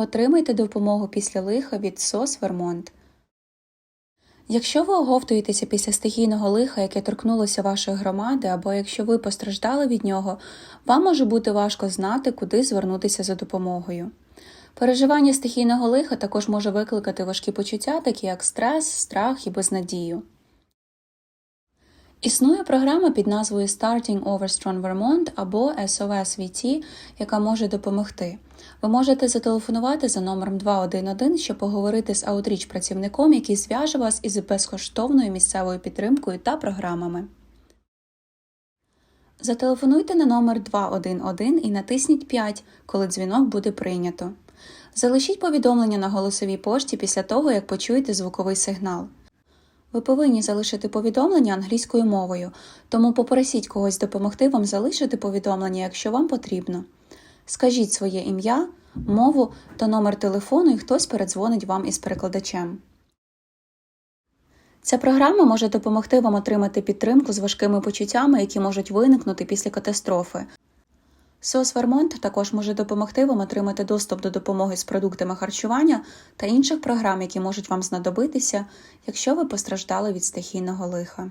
Отримайте допомогу після лиха від СОС Вермонт. Якщо ви оговтуєтеся після стихійного лиха, яке торкнулося вашої громади, або якщо ви постраждали від нього, вам може бути важко знати, куди звернутися за допомогою. Переживання стихійного лиха також може викликати важкі почуття, такі як стрес, страх і безнадію. Існує програма під назвою Starting Over Strong Vermont або SOS VT, яка може допомогти. Ви можете зателефонувати за номером 211, щоб поговорити з аутріч працівником, який зв'яже вас із безкоштовною місцевою підтримкою та програмами. Зателефонуйте на номер 211 і натисніть 5, коли дзвінок буде прийнято. Залишіть повідомлення на голосовій пошті після того, як почуєте звуковий сигнал. Ви повинні залишити повідомлення англійською мовою, тому попросіть когось допомогти вам залишити повідомлення, якщо вам потрібно. Скажіть своє ім'я, мову та номер телефону, і хтось передзвонить вам із перекладачем. Ця програма може допомогти вам отримати підтримку з важкими почуттями, які можуть виникнути після катастрофи. СОС Вермонт також може допомогти вам отримати доступ до допомоги з продуктами харчування та інших програм, які можуть вам знадобитися, якщо ви постраждали від стихійного лиха.